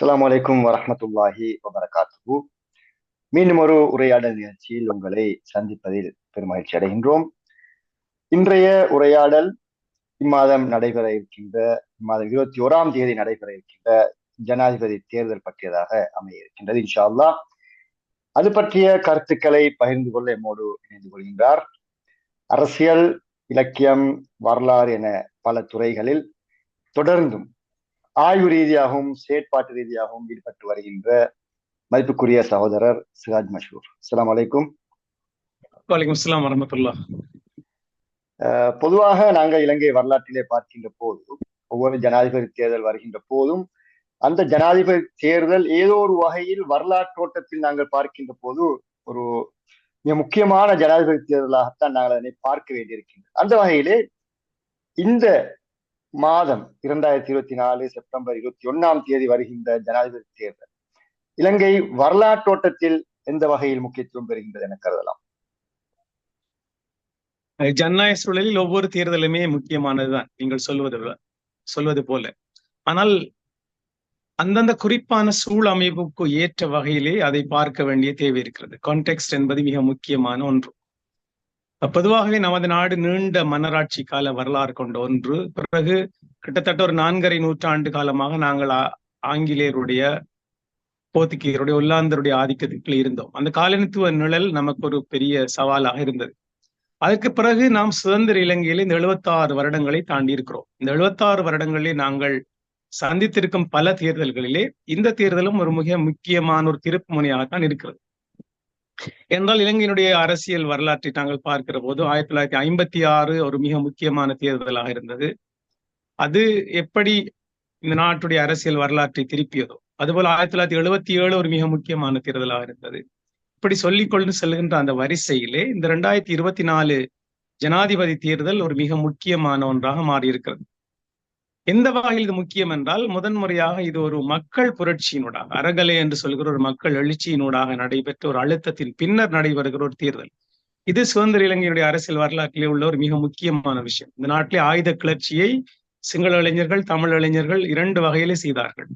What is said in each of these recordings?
அஸ்லாம் வலைக்கும் வரமத்துல்லாஹி வபரகாத்து மீண்டும் ஒரு உரையாடல் நிகழ்ச்சியில் உங்களை சந்திப்பதில் பெருமகிழ்ச்சி அடைகின்றோம். இன்றைய உரையாடல் இம்மாதம் நடைபெற இருக்கின்ற இம்மாதம் இருபத்தி ஓராம் தேதி நடைபெற இருக்கின்ற ஜனாதிபதி தேர்தல் பற்றியதாக அமைய இருக்கின்றது இன்ஷா அது பற்றிய கருத்துக்களை பகிர்ந்து கொள்ள எம்மோடு இணைந்து கொள்கின்றார். அரசியல் இலக்கியம் வரலாறு என பல துறைகளில் தொடர்ந்தும் ஆய்வு ரீதியாகவும் செயற்பாட்டு ரீதியாகவும் ஈடுபட்டு வருகின்ற மதிப்புக்குரிய சகோதரர் சிராஜ் மஷூர். அஸ்லாம் வலைக்கும் வலைக்கம் அஸ்லாம் வரமத்துல்லா. பொதுவாக நாங்கள் இலங்கை வரலாற்றிலே பார்க்கின்ற போது ஒவ்வொரு ஜனாதிபதி தேர்தல் வருகின்ற போதும் அந்த ஜனாதிபதி தேர்தல் ஏதோ ஒரு வகையில் வரலாற்றோட்டத்தில் நாங்கள் பார்க்கின்ற போது ஒரு மிக முக்கியமான ஜனாதிபதி தேர்தலாகத்தான் நாங்கள் அதனை பார்க்க வேண்டியிருக்கின்றோம் அந்த வகையிலே இந்த மாதம் இரண்டாயிரத்தி இருபத்தி நாலு செப்டம்பர் இருபத்தி ஒன்னாம் தேதி வருகின்ற ஜனாதிபதி தேர்தல். இலங்கை வரலாற்றோட்டத்தில் எந்த வகையில் முக்கியத்துவம் பெறுகின்றது என கருதலாம். ஜனநாயக சூழலில் ஒவ்வொரு தேர்தலுமே முக்கியமானதுதான். நீங்கள் சொல்வது சொல்வது போல. ஆனால் அந்தந்த குறிப்பான சூழ் அமைப்புக்கு ஏற்ற வகையிலே அதை பார்க்க வேண்டிய தேவை இருக்கிறது. கான்டெக்ட் என்பது மிக முக்கியமான ஒன்று. பொதுவாகவே நமது நாடு நீண்ட மன்னராட்சி கால வரலாறு கொண்ட ஒன்று. பிறகு கிட்டத்தட்ட ஒரு நான்கரை நூற்றாண்டு காலமாக நாங்கள் ஆங்கிலேயருடைய போர்த்துகீயருடைய ஒல்லாந்தருடைய ஆதிக்கத்துக்குள் இருந்தோம். அந்த காலனித்துவ நிழல் நமக்கு ஒரு பெரிய சவாலாக இருந்தது. அதற்கு பிறகு நாம் சுதந்திர இலங்கையில இந்த எழுபத்தாறு வருடங்களை தாண்டி இருக்கிறோம். இந்த எழுபத்தாறு வருடங்களிலே நாங்கள் சந்தித்திருக்கும் பல தேர்தல்களிலே இந்த தேர்தலும் ஒரு மிக முக்கியமான ஒரு திருப்பு முனையாகத்தான் இருக்கிறது. என்றால் இலங்கையினுடைய அரசியல் வரலாற்றை நாங்கள் பார்க்கிற போது ஆயிரத்தி தொள்ளாயிரத்தி ஐம்பத்தி ஆறு ஒரு மிக முக்கியமான தேர்தலாக இருந்தது. அது எப்படி இந்த நாட்டுடைய அரசியல் வரலாற்றை திருப்பியதோ அதுபோல ஆயிரத்தி தொள்ளாயிரத்தி எழுபத்தி ஏழு ஒரு மிக முக்கியமான தேர்தலாக இருந்தது. இப்படி சொல்லிக்கொண்டு செல்கின்ற அந்த வரிசையிலே இந்த ரெண்டாயிரத்தி இருபத்தி நாலு ஜனாதிபதி தேர்தல் ஒரு மிக முக்கியமான ஒன்றாக மாறியிருக்கிறது. எந்த வகையில் இது முக்கியம் என்றால் முதன்முறையாக இது ஒரு மக்கள் புரட்சியினூடாக அறகலை என்று சொல்கிற ஒரு மக்கள் எழுச்சியினூடாக நடைபெற்ற ஒரு அழுத்தத்தின் பின்னர் நடைபெறுகிற ஒரு தேர்தல். இது சுதந்திர இலங்கையுடைய அரசியல் வரலாற்றிலே உள்ள ஒரு மிக முக்கியமான விஷயம். இந்த நாட்டிலே ஆயுத கிளர்ச்சியை சிங்கள இளைஞர்கள் தமிழ் இளைஞர்கள் இரண்டு வகையிலே செய்தார்கள்.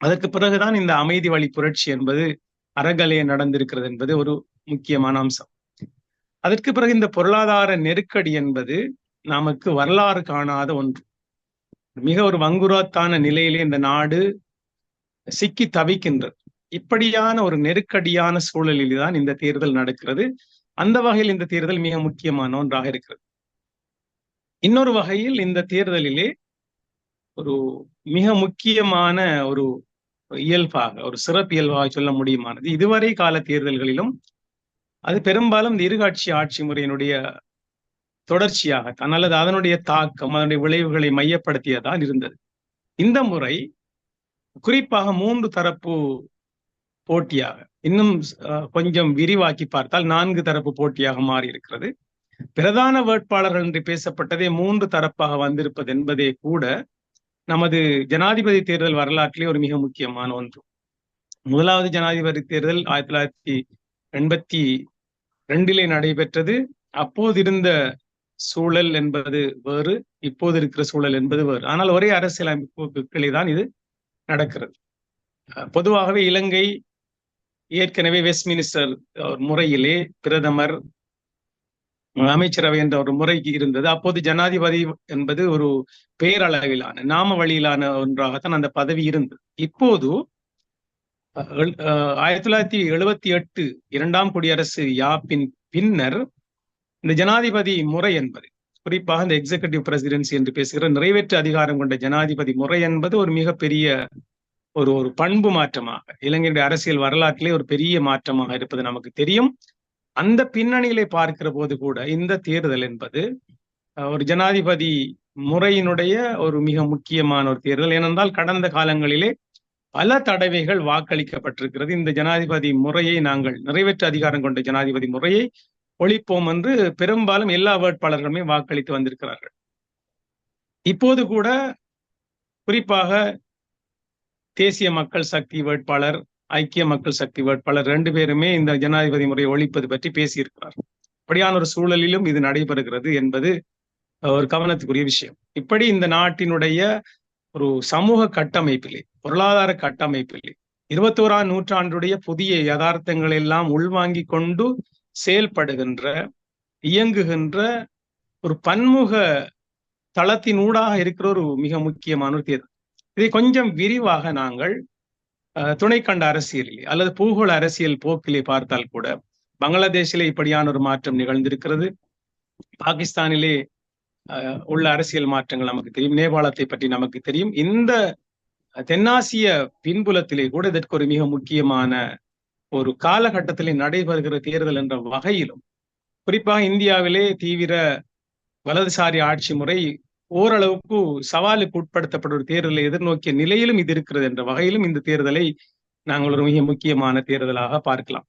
அதற்கு பிறகுதான் இந்த அமைதி வழி புரட்சி என்பது அறகலையை நடந்திருக்கிறது என்பது ஒரு முக்கியமான அம்சம். அதற்கு பிறகு இந்த பொருளாதார நெருக்கடி என்பது நமக்கு வரலாறு காணாத ஒன்று. மிக ஒரு வங்குராத்தான நிலையிலே இந்த நாடு சிக்கி தவிக்கின்றது. இப்படியான ஒரு நெருக்கடியான சூழலில் தான் இந்த தேர்தல் நடக்கிறது. அந்த வகையில் இந்த தேர்தல் மிக முக்கியமான ஒன்றாக இருக்கிறது. இன்னொரு வகையில் இந்த தேர்தலிலே ஒரு மிக முக்கியமான ஒரு இயல்பாக ஒரு சிறப்பு இயல்பாக சொல்ல முடியுமானது இதுவரை கால தேர்தல்களிலும் அது பெரும்பாலும் இந்த இருகாட்சி ஆட்சி முறையினுடைய தொடர்ச்சியாகத்தான் அல்லது அதனுடைய தாக்கம் அதனுடைய விளைவுகளை மையப்படுத்தியதான் இருந்தது. இந்த முறை குறிப்பாக மூன்று தரப்பு போட்டியாக இன்னும் கொஞ்சம் விரிவாக்கி பார்த்தால் நான்கு தரப்பு போட்டியாக மாறி இருக்கிறது பிரதான வேட்பாளர்கள் என்று பேசப்பட்டதே மூன்று தரப்பாக வந்திருப்பது என்பதே கூட நமது ஜனாதிபதி தேர்தல் வரலாற்றிலே ஒரு மிக முக்கியமான ஒன்று. முதலாவது ஜனாதிபதி தேர்தல் ஆயிரத்தி தொள்ளாயிரத்தி எண்பத்தி ரெண்டிலே நடைபெற்றது. அப்போது இருந்த சூழல் என்பது வேறு இப்போது இருக்கிற சூழல் என்பது வேறு. ஆனால் ஒரே அரசியலமைப்புகளே தான் இது நடக்கிறது. பொதுவாகவே இலங்கை ஏற்கனவே வெஸ்ட்மினிஸ்டர் முறையிலே பிரதமர் அமைச்சரவை என்ற ஒரு முறைக்கு இருந்தது. அப்போது ஜனாதிபதி என்பது ஒரு பேரளவிலான நாம வழியிலான ஒன்றாகத்தான் அந்த பதவி இருந்தது. இப்போது ஆயிரத்தி தொள்ளாயிரத்தி எழுபத்தி எட்டு இரண்டாம் குடியரசு யாப்பின் பின்னர் இந்த ஜனாதிபதி முறை என்பது குறிப்பாக இந்த எக்ஸிகூட்டிவ் பிரசிடென்சி என்று பேசுகிற நிறைவேற்று அதிகாரம் கொண்ட ஜனாதிபதி முறை என்பது ஒரு மிகப்பெரிய ஒரு ஒரு பண்பு மாற்றமாக இலங்கையுடைய அரசியல் வரலாற்றிலே ஒரு பெரிய மாற்றமாக இருப்பது நமக்கு தெரியும். அந்த பின்னணியிலே பார்க்கிற போது கூட இந்த தேர்தல் என்பது ஒரு ஜனாதிபதி முறையினுடைய ஒரு மிக முக்கியமான ஒரு தேர்தல். ஏனென்றால் கடந்த காலங்களிலே பல தடவைகள் வாக்களிக்கப்பட்டிருக்கிறது. இந்த ஜனாதிபதி முறையை நாங்கள் நிறைவேற்று அதிகாரம் கொண்ட ஜனாதிபதி முறையை ஒழிப்போம் என்று பெரும்பாலும் எல்லா வேட்பாளர்களுமே வாக்களித்து வந்திருக்கிறார்கள். இப்போது கூட குறிப்பாக தேசிய மக்கள் சக்தி வேட்பாளர் ஐக்கிய மக்கள் சக்தி வேட்பாளர் ரெண்டு பேருமே இந்த ஜனாதிபதி முறையை ஒழிப்பது பற்றி பேசியிருக்கிறார். அப்படியான ஒரு சூழலிலும் இது நடைபெறுகிறது என்பது ஒரு கவனத்துக்குரிய விஷயம். இப்படி இந்த நாட்டினுடைய ஒரு சமூக கட்டமைப்பிலே பொருளாதார கட்டமைப்பிலே இருபத்தோராம் நூற்றாண்டுடைய புதிய யதார்த்தங்கள் எல்லாம் உள்வாங்கி கொண்டு செயல்படுகின்ற இயங்குகின்ற ஒரு பன்முக தளத்தினூடாக இருக்கிற ஒரு மிக முக்கியமான ஒரு தேர்தல். இதை கொஞ்சம் விரிவாக நாங்கள் துணைக்கண்ட அரசியலிலே அல்லது பூகோள அரசியல் போக்கிலே பார்த்தால் கூட பங்களாதேஷிலே இப்படியான ஒரு மாற்றம் நிகழ்ந்திருக்கிறது. பாகிஸ்தானிலே உள்ள அரசியல் மாற்றங்கள் நமக்கு தெரியும். நேபாளத்தை பற்றி நமக்கு தெரியும். இந்த தென்னாசிய பின்புலத்திலே கூட இதற்கு ஒரு மிக முக்கியமான ஒரு காலகட்டத்திலே நடைபெறுகிற தேர்தல் என்ற வகையிலும் குறிப்பாக இந்தியாவிலே தீவிர வலதுசாரி ஆட்சி முறை ஓரளவுக்கு சவாலுக்கு உட்படுத்தப்பட்ட ஒரு தேர்தலை எதிர்நோக்கிய நிலையிலும் இது இருக்கிறது என்ற வகையிலும் இந்த தேர்தலை நாங்கள் ஒரு மிக முக்கியமான தேர்தலாக பார்க்கலாம்.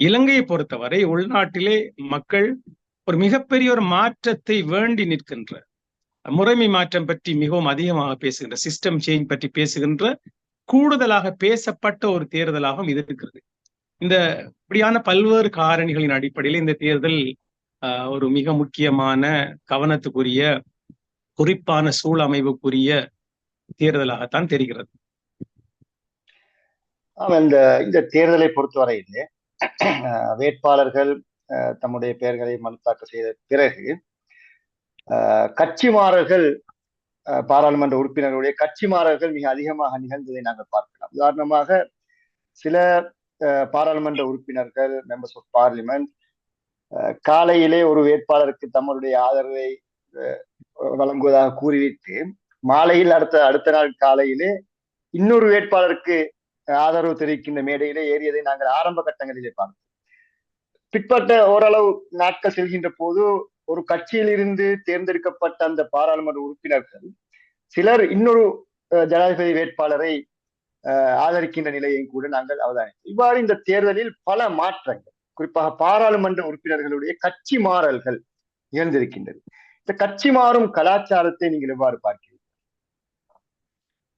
இலங்கையை பொறுத்தவரை உள்நாட்டிலே மக்கள் ஒரு மிகப்பெரிய ஒரு மாற்றத்தை வேண்டி நிற்கின்ற முறைமை மாற்றம் பற்றி மிகவும் அதிகமாக பேசுகின்ற சிஸ்டம் சேஞ்ச் பற்றி பேசுகின்ற கூடுதலாக பேசப்பட்ட ஒரு தேர்தலாகவும் இது இருக்கிறது. இந்த இப்படியான பல்வேறு காரணிகளின் அடிப்படையில் இந்த தேர்தல் ஒரு மிக முக்கியமான கவனத்துக்குரிய குறிப்பான சூழமைவுக்குரிய தேர்தலாகத்தான் தெரிகிறது. இந்த இந்த தேர்தலை பொறுத்தவரையிலே வேட்பாளர்கள் தம்முடைய பெயர்களை மனு தாக்கல் செய்த பிறகு கட்சிமாறர்கள் பாராளுமன்ற உறுப்பினர்களுடைய கட்சிமாறர்கள் மிக அதிகமாக நிகழ்ந்ததை நாங்கள் பார்க்கலாம். உதாரணமாக சில பாராளுமன்ற உறுப்பினர்கள் மெம்பர்ஸ் ஆஃப் பார்லிமெண்ட் காலையிலே ஒரு வேட்பாளருக்கு தம்முடைய ஆதரவை வழங்குவதாக கூறிவிட்டு மாலையில் அடுத்த அடுத்த நாள் காலையிலே இன்னொரு வேட்பாளருக்கு ஆதரவு தெரிவிக்கின்ற மேடையிலே ஏறியதை நாங்கள் ஆரம்ப கட்டங்களிலே பார்த்தோம். பிற்பட்ட ஓரளவு நாட்கள் செல்கின்ற போது ஒரு கட்சியில் இருந்து தேர்ந்தெடுக்கப்பட்ட அந்த பாராளுமன்ற உறுப்பினர்கள் சிலர் இன்னொரு ஜனாதிபதி வேட்பாளரை ஆதரிக்கின்ற நிலையையும் கூட நாங்கள் அவதானித்தோம். இவ்வாறு இந்த தேர்தலில் பல மாற்றங்கள் குறிப்பாக பாராளுமன்ற உறுப்பினர்களுடைய கட்சி மாறல்கள் நிகழ்ந்திருக்கின்றது. இந்த கட்சி மாறும் கலாச்சாரத்தை நீங்கள் எவ்வாறு பார்க்கிறீர்கள்?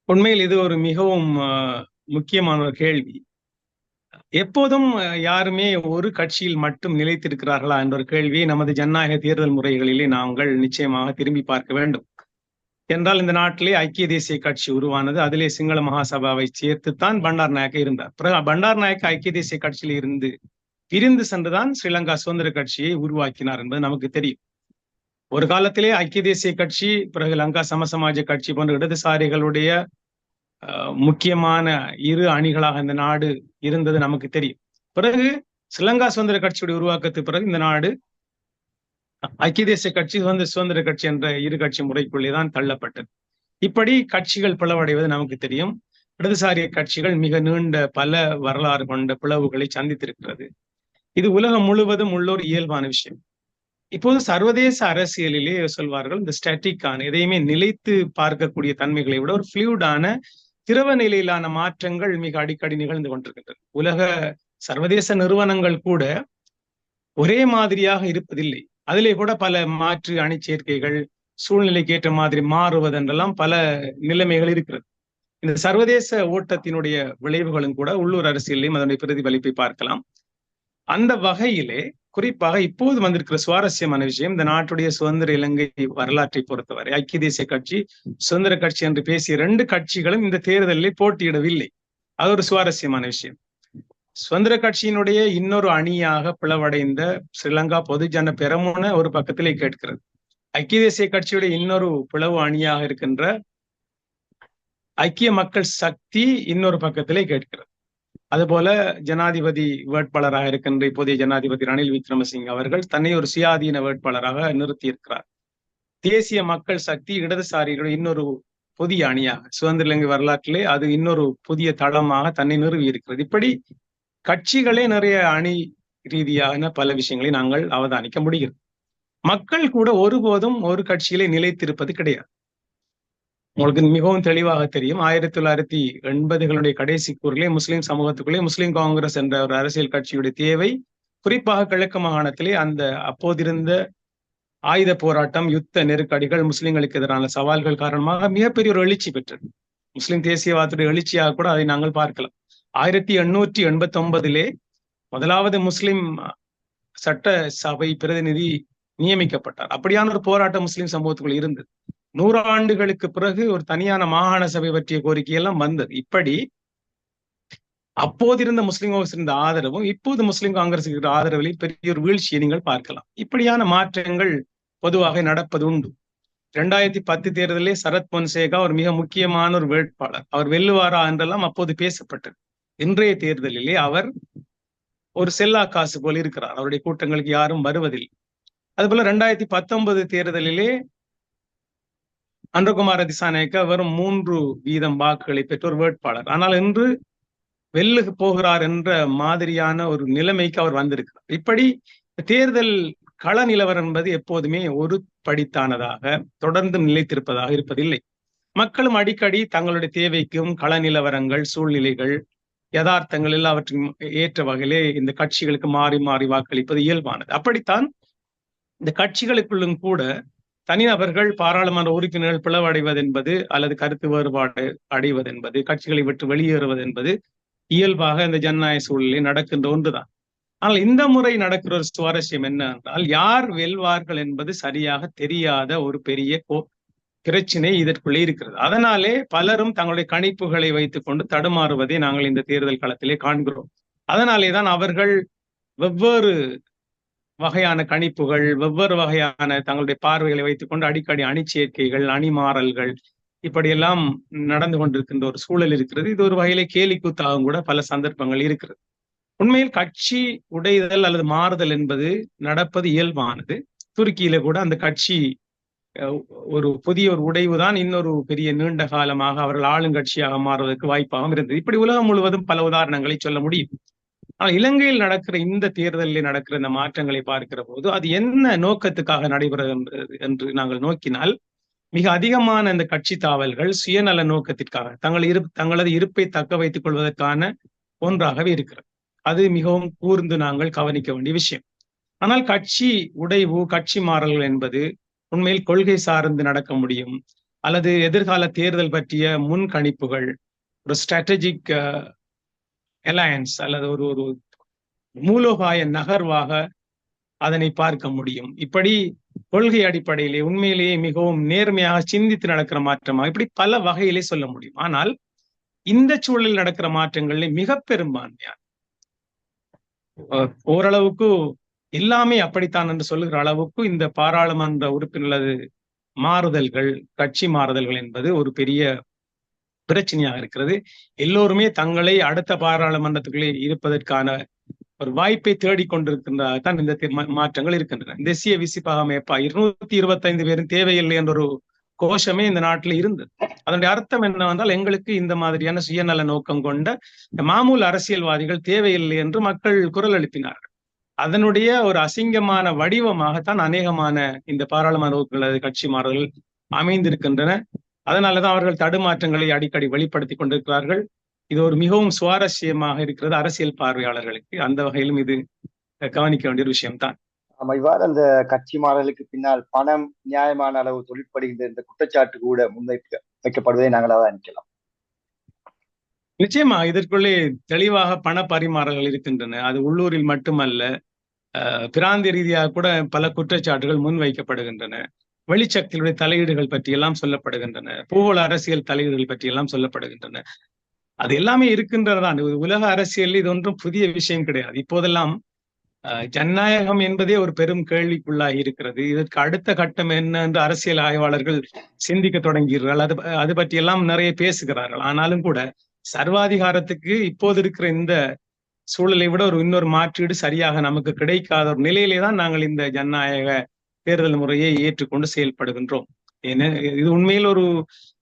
உண்மையில் இது ஒரு மிகவும் முக்கியமான ஒரு கேள்வி. எப்போதும் யாருமே ஒரு கட்சியில் மட்டும் நிலைத்திருக்கிறார்களா என்ற ஒரு கேள்வியை நமது ஜனநாயக தேர்தல் முறைகளிலே நாங்கள் நிச்சயமாக திரும்பி பார்க்க வேண்டும். என்றால் இந்த நாட்டிலே ஐக்கிய தேசிய கட்சி உருவானது. அதிலே சிங்கள மகாசபாவை சேர்த்துத்தான் பண்டார் நாயக்க இருந்தார். பிறகு பண்டார் நாயக்க ஐக்கிய தேசிய கட்சியில் இருந்து பிரிந்து சென்றுதான் ஸ்ரீலங்கா சுதந்திர கட்சியை உருவாக்கினார் என்பது நமக்கு தெரியும். ஒரு காலத்திலே ஐக்கிய தேசிய கட்சி பிறகு லங்கா சமசமாஜ கட்சி போன்ற இடதுசாரிகளுடைய முக்கியமான இரு அணிகளாக இந்த நாடு இருந்தது நமக்கு தெரியும். பிறகு ஸ்ரீலங்கா சுதந்திர கட்சியுடைய உருவாக்கத்துக்கு பிறகு இந்த நாடு ஐக்கிய தேசிய கட்சி சுதந்திர சுதந்திர கட்சி என்ற இரு கட்சி முறைக்குள்ளே தான் தள்ளப்பட்டது. இப்படி கட்சிகள் பிளவடைவது நமக்கு தெரியும். இடதுசாரிய கட்சிகள் மிக நீண்ட பல வரலாறு கொண்ட பிளவுகளை சந்தித்திருக்கிறது. இது உலகம் முழுவதும் உள்ள ஒரு இயல்பான விஷயம். இப்போது சர்வதேச அரசியலிலே சொல்வார்கள் இந்த ஸ்டாட்டிக்கான எதையுமே நிலைத்து பார்க்கக்கூடிய தன்மைகளை விட ஒரு ஃபிளூடான திரவ நிலையிலான மாற்றங்கள் மிக அடிக்கடி நிகழ்ந்து கொண்டிருக்கின்றன. உலக சர்வதேச நிறுவனங்கள் கூட ஒரே மாதிரியாக இருப்பதில்லை. அதிலே கூட பல மாற்று அணிச்சேர்க்கைகள் சூழ்நிலைக்கு ஏற்ற மாதிரி மாறுவதென்றெல்லாம் பல நிலைமைகள் இருக்கிறது. இந்த சர்வதேச ஓட்டத்தினுடைய விளைவுகளும் கூட உள்ளூர் அரசியலையும் அதனுடைய பிரதிபலிப்பை பார்க்கலாம். அந்த வகையிலே குறிப்பாக இப்போது வந்திருக்கிற சுவாரஸ்யமான விஷயம் இந்த நாட்டுடைய சுதந்திர இலங்கை வரலாற்றை பொறுத்தவரை ஐக்கிய தேசிய கட்சி சுதந்திர கட்சி என்று பேசிய ரெண்டு கட்சிகளும் இந்த தேர்தலில் போட்டியிடவில்லை. அது ஒரு சுவாரஸ்யமான விஷயம். சுதந்திர கட்சியினுடைய இன்னொரு அணியாக பிளவடைந்த ஸ்ரீலங்கா பொதுஜன பெரமுன ஒரு பக்கத்திலே கேட்கிறது. ஐக்கிய தேசிய கட்சியுடைய இன்னொரு பிளவு அணியாக இருக்கின்ற ஐக்கிய மக்கள் சக்தி இன்னொரு பக்கத்திலே கேட்கிறது. அதுபோல ஜனாதிபதி வேட்பாளராக இருக்கின்ற இப்போதைய ஜனாதிபதி ரணில் விக்ரமசிங் அவர்கள் தன்னை ஒரு சுயாதீன வேட்பாளராக நிறுத்தியிருக்கிறார். தேசிய மக்கள் சக்தி இடதுசாரிகளுடைய இன்னொரு புதிய அணியாக சுதந்திர இலங்கை வரலாற்றிலே அது இன்னொரு புதிய தளமாக தன்னை நிறுவி இருக்கிறது இப்படி கட்சிகளே நிறைய அணி ரீதியான பல விஷயங்களை நாங்கள் அவதானிக்க முடிகிறது. மக்கள் கூட ஒருபோதும் ஒரு கட்சியிலே நிலைத்திருப்பது கிடையாது. உங்களுக்கு மிகவும் தெளிவாக தெரியும் ஆயிரத்தி தொள்ளாயிரத்தி எண்பதுகளுடைய கடைசி கூறிலே முஸ்லிம் சமூகத்துக்குள்ளே முஸ்லிம் காங்கிரஸ் என்ற ஒரு அரசியல் கட்சியுடைய தேவை குறிப்பாக கிழக்கு மாகாணத்திலே அந்த அப்போதிருந்த ஆயுத போராட்டம் யுத்த நெருக்கடிகள் முஸ்லிம்களுக்கு எதிரான சவால்கள் காரணமாக மிகப்பெரிய ஒரு எழுச்சி பெற்றது. முஸ்லிம் தேசியவாதத்துடைய எழுச்சியாக கூட அதை நாங்கள் பார்க்கலாம். ஆயிரத்தி எண்ணூற்றி எண்பத்தி ஒன்பதிலே முதலாவது முஸ்லிம் சட்ட சபை பிரதிநிதி நியமிக்கப்பட்டார். அப்படியான ஒரு போராட்டம் முஸ்லிம் சமூகத்துக்குள் இருந்தது. நூறு ஆண்டுகளுக்கு பிறகு ஒரு தனியான மாகாண சபை பற்றிய கோரிக்கை எல்லாம் வந்தது. இப்படி அப்போது இருந்த முஸ்லிம் காங்கிரஸ் இருந்த ஆதரவும் இப்போது முஸ்லிம் காங்கிரஸ் இருக்கிற ஆதரவில் பெரிய ஒரு வீழ்ச்சியை நீங்கள் பார்க்கலாம். இப்படியான மாற்றங்கள் பொதுவாக நடப்பது உண்டு இரண்டாயிரத்தி பத்து தேர்தலில் சரத் பொன்சேகா ஒரு மிக முக்கியமான ஒரு வேட்பாளர். அவர் வெல்லுவாரா என்றெல்லாம் அப்போது பேசப்பட்டது. இன்றைய தேர்தலிலே அவர் ஒரு செல்லா காசு போல் இருக்கிறார். அவருடைய கூட்டங்களுக்கு யாரும் வருவதில்லை. அதுபோல ரெண்டாயிரத்தி பத்தொன்பது தேர்தலிலே அன்றகுமார திசாநாயக்கா வெறும் மூன்று வீதம் வாக்குகளை பெற்ற ஒரு வேட்பாளர். ஆனால் இன்று வெல்லுக்கு போகிறார் என்ற மாதிரியான ஒரு நிலைமைக்கு அவர் வந்திருக்கிறார். இப்படி தேர்தல் கள நிலவரம் என்பது எப்போதுமே ஒரு படித்தானதாக தொடர்ந்து நிலைத்திருப்பதாக இருப்பதில்லை. மக்களும் அடிக்கடி தங்களுடைய தேவைக்கும் கள நிலவரங்கள் சூழ்நிலைகள் யதார்த்தங்கள் எல்லாவற்றையும் ஏற்ற வகையிலே இந்த கட்சிகளுக்கு மாறி மாறி வாக்களிப்பது இயல்பானது. அப்படித்தான் இந்த கட்சிகளுக்குள்ளும் கூட தனிநபர்கள் பாராளுமன்ற உறுப்பினர்கள் பிளவடைவது என்பது அல்லது கருத்து வேறுபாடு அடைவது என்பது கட்சிகளை விட்டு வெளியேறுவது என்பது இயல்பாக இந்த ஜனநாயக சூழலில் நடக்கின்ற ஒன்றுதான். ஆனால் இந்த முறை நடக்கிற ஒரு சுவாரஸ்யம் என்ன என்றால் யார் வெல்வார்கள் என்பது சரியாக தெரியாத ஒரு பெரிய கோ பிரச்சனை இதற்குள்ளே இருக்கிறது. அதனாலே பலரும் தங்களுடைய கணிப்புகளை வைத்துக் கொண்டு தடுமாறுவதை நாங்கள் இந்த தேர்தல் களத்திலே காண்கிறோம். அதனாலே தான் அவர்கள் வெவ்வேறு வகையான கணிப்புகள் வெவ்வேறு வகையான தங்களுடைய பார்வைகளை வைத்துக்கொண்டு அடிக்கடி அணிச்சேர்க்கைகள் அணிமாறல்கள் இப்படியெல்லாம் நடந்து கொண்டிருக்கின்ற ஒரு சூழல் இருக்கிறது. இது ஒரு வகையிலே கேலி கூத்தாகவும் கூட பல சந்தர்ப்பங்கள் இருக்கிறது. உண்மையில் கட்சி உடைதல் அல்லது மாறுதல் என்பது நடப்பது இயல்பானது. துருக்கியில கூட அந்த கட்சி ஒரு புதிய ஒரு உடைவு தான் இன்னொரு பெரிய நீண்ட காலமாக அவர்கள் ஆளுங்கட்சியாக மாறுவதற்கு வாய்ப்பாகவும் இருந்தது. இப்படி உலகம் முழுவதும் பல உதாரணங்களை சொல்ல முடியும். ஆனால் இலங்கையில் நடக்கிற இந்த தேர்தலில் நடக்கிற இந்த மாற்றங்களை பார்க்கிற போது அது என்ன நோக்கத்துக்காக நடைபெறுகிறது என்று நாங்கள் நோக்கினால் மிக அதிகமான இந்த கட்சி தாவல்கள் சுயநல நோக்கத்திற்காக தங்கள் இரு தங்களது இருப்பை தக்க வைத்துக் கொள்வதற்கான ஒன்றாகவே இருக்கிறது. அது மிகவும் கூர்ந்து நாங்கள் கவனிக்க வேண்டிய விஷயம். ஆனால் கட்சி உடைவு கட்சி மாறல்கள் என்பது உண்மையில் கொள்கை சார்ந்து நடக்க முடியும். அல்லது எதிர்கால தேர்தல் பற்றிய முன்கணிப்புகள் ஒரு ஸ்ட்ராட்டஜிக் அலையன்ஸ் அல்லது ஒரு ஒரு மூலோபாய நகர்வாக அதனை பார்க்க முடியும். இப்படி கொள்கை அடிப்படையிலே உண்மையிலேயே மிகவும் நேர்மையாக சிந்தித்து நடக்கிற மாற்றமாக இப்படி பல வகையிலே சொல்ல முடியும். ஆனால் இந்த சூழலில் நடக்கிற மாற்றங்களில் மிக பெரும்பான்மையான ஓரளவுக்கு எல்லாமே அப்படித்தான் என்று சொல்லுகிற அளவுக்கு இந்த பாராளுமன்ற உறுப்பினர்களது மாறுதல்கள் கட்சி மாறுதல்கள் என்பது ஒரு பெரிய பிரச்சனையாக இருக்கிறது. எல்லோருமே தங்களை அடுத்த பாராளுமன்றத்துக்குள்ளே இருப்பதற்கான ஒரு வாய்ப்பை தேடிக்கொண்டிருக்கின்றதான் இந்த மாற்றங்கள் இருக்கின்றன. தேசிய விசிப்பாகமைப்பா இருநூத்தி இருபத்தி ஐந்து பேரும் தேவையில்லை என்ற ஒரு கோஷமே இந்த நாட்டில் இருந்தது. அதனுடைய அர்த்தம் என்னவென்றால் எங்களுக்கு இந்த மாதிரியான சுயநல நோக்கம் கொண்ட மாமூல் அரசியல்வாதிகள் தேவையில்லை என்று மக்கள் குரல் எழுப்பினார்கள். அதனுடைய ஒரு அசிங்கமான வடிவமாகத்தான் அநேகமான இந்த பாராளுமன்ற உறுப்பினர் கட்சி மாறுதல்கள் அமைந்திருக்கின்றன. அதனாலதான் அவர்கள் தடுமாற்றங்களை அடிக்கடி வெளிப்படுத்தி கொண்டிருக்கிறார்கள். இது ஒரு மிகவும் சுவாரஸ்யமாக இருக்கிறது அரசியல் பார்வையாளர்களுக்கு. அந்த வகையிலும் இது கவனிக்க வேண்டிய விஷயம்தான். ஆமா இவ்வாறு அந்த கட்சி மாறலுக்கு பின்னால் பணம் நியாயமான அளவு தொழிற்படுகின்ற இந்த குற்றச்சாட்டு கூட முன்வைக்க வைக்கப்படுவதை நாங்கள் அவதானிக்கலாம் நிச்சயமா இதற்குள்ளே தெளிவாக பண பரிமாறல்கள் இருக்கின்றன. அது உள்ளூரில் மட்டுமல்ல பிராந்திய ரீதியாக கூட பல குற்றச்சாட்டுகள் முன்வைக்கப்படுகின்றன. வெளிச்சக்திகளுடைய தலையீடுகள் பற்றியெல்லாம் சொல்லப்படுகின்றன. பூகோள அரசியல் தலையீடுகள் பற்றியெல்லாம் சொல்லப்படுகின்றன. அது எல்லாமே இருக்கின்றதுதான். உலக அரசியல் இது ஒன்றும் புதிய விஷயம் கிடையாது. இப்போதெல்லாம் ஜனநாயகம் என்பதே ஒரு பெரும் கேள்விக்குள்ளாகி இருக்கிறது. இதற்கு அடுத்த கட்டம் என்ன என்று அரசியல் ஆய்வாளர்கள் சிந்திக்க தொடங்கிறார்கள் அது அது பற்றியெல்லாம் நிறைய பேசுகிறார்கள். ஆனாலும் கூட சர்வாதிகாரத்துக்கு இப்போது இருக்கிற இந்த சூழலை விட ஒரு இன்னொரு மாற்றீடு சரியாக நமக்கு கிடைக்காத ஒரு நிலையிலே தான் நாங்கள் இந்த ஜனநாயக தேர்தல் முறையை ஏற்றுக்கொண்டு செயல்படுகின்றோம். ஏன்னா இது உண்மையில் ஒரு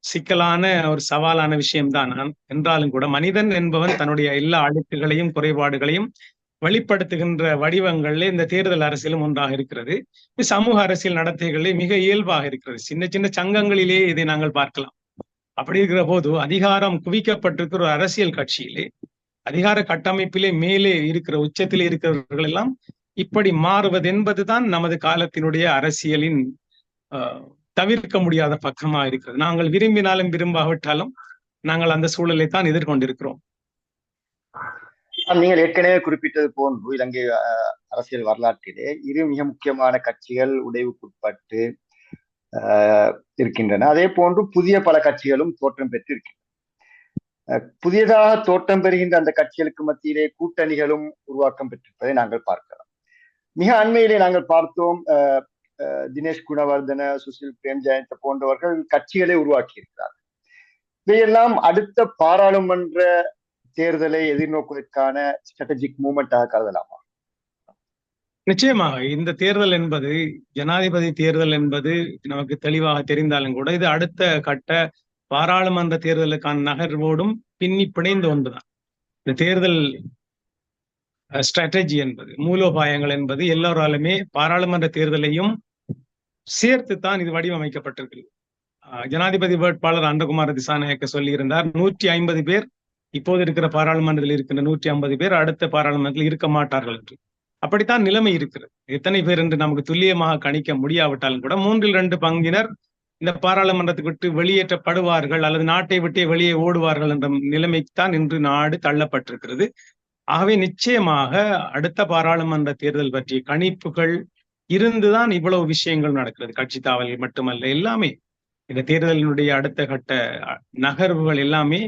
சிக்கலான ஒரு சவாலான விஷயம்தான். என்றாலும் கூட மனிதன் என்பவன் தன்னுடைய எல்லா அழுக்குகளையும் குறைபாடுகளையும் வெளிப்படுத்துகின்ற வடிவங்கள்ல இந்த தேர்தல் அரசியலும் ஒன்றாக இருக்கிறது. சமூக அரசியல் நடத்தைகளே மிக இயல்பாக இருக்கிறது. சின்ன சின்ன சங்கங்களிலேயே இதை நாங்கள் பார்க்கலாம். அப்படி இருக்கிற போது அதிகாரம் குவிக்கப்பட்டிருக்கிற ஒரு அரசியல் கட்சியிலே அதிகார கட்டமைப்பிலே மேலே இருக்கிற உச்சத்திலே இருக்கிறவர்கள் எல்லாம் இப்படி மாறுவது என்பதுதான் நமது காலத்தினுடைய அரசியலின் தவிர்க்க முடியாத பக்கமா இருக்கிறது. நாங்கள் விரும்பினாலும் விரும்பாவிட்டாலும் நாங்கள் அந்த சூழலை தான் எதிர்கொண்டிருக்கிறோம். நீங்கள் ஏற்கனவே குறிப்பிட்டது போன்று இலங்கை அரசியல் வரலாற்றிலே இரு மிக முக்கியமான கட்சிகள் உடைவுக்குட்பட்டு இருக்கின்றன. அதே போன்று புதிய பல கட்சிகளும் தோற்றம் பெற்றிருக்கின்றன. புதியதாக தோற்றம் பெறுகின்ற அந்த கட்சிகளுக்கு மத்தியிலே கூட்டணிகளும் உருவாக்கம் பெற்றிருப்பதை நாங்கள் பார்க்கலாம் மிக அண்மையிலே நாங்கள் பார்த்தோம் தினேஷ் குணவர்தன சுசில் பிரேம் ஜெயந்த போன்றவர்கள் கட்சிகளை உருவாக்கி இருக்கிறார்கள். இதையெல்லாம் அடுத்த பாராளுமன்ற தேர்தலை எதிர்நோக்குவதற்கான ஸ்ட்ராட்டஜிக் மூமெண்டாக கருதலாமா? நிச்சயமாக இந்த தேர்தல் என்பது ஜனாதிபதி தேர்தல் என்பது நமக்கு தெளிவாக தெரிந்தாலும் கூட இது அடுத்த கட்ட பாராளுமன்ற தேர்தலுக்கான நகர்வோடும் பின்னி பிணைந்த ஒன்றுதான். இந்த தேர்தல் ஸ்ட்ராட்டஜி என்பது மூலோபாயங்கள் என்பது எல்லோராலுமே பாராளுமன்ற தேர்தலையும் சேர்த்து தான் இது வடிவமைக்கப்பட்டிருக்கிறது. ஜனாதிபதி வேட்பாளர் அண்டகுமார் திசாநாயக்க சொல்லியிருந்தார் நூற்றி ஐம்பது பேர் இப்போது இருக்கிற பாராளுமன்றத்தில் இருக்கின்ற நூற்றி ஐம்பது பேர் அடுத்த பாராளுமன்றத்தில் இருக்க மாட்டார்கள் என்று. அப்படித்தான் நிலைமை இருக்கிறது. எத்தனை பேர் என்று நமக்கு துல்லியமாக கணிக்க முடியாவிட்டாலும் கூட மூன்றில் ரெண்டு பங்கினர் இந்த பாராளுமன்றத்தை விட்டு வெளியேற்றப்படுவார்கள் அல்லது நாட்டை விட்டே வெளியே ஓடுவார்கள் என்ற நிலைமைக்குத்தான் இன்று நாடு தள்ளப்பட்டிருக்கிறது. ஆகவே நிச்சயமாக அடுத்த பாராளுமன்ற தேர்தல் பற்றிய கணிப்புகள் இருந்துதான் இவ்வளவு விஷயங்கள் நடக்கிறது. கட்சி தாவல் மட்டுமல்ல எல்லாமே. இந்த தேர்தலினுடைய அடுத்த கட்ட நகர்வுகள் எல்லாமே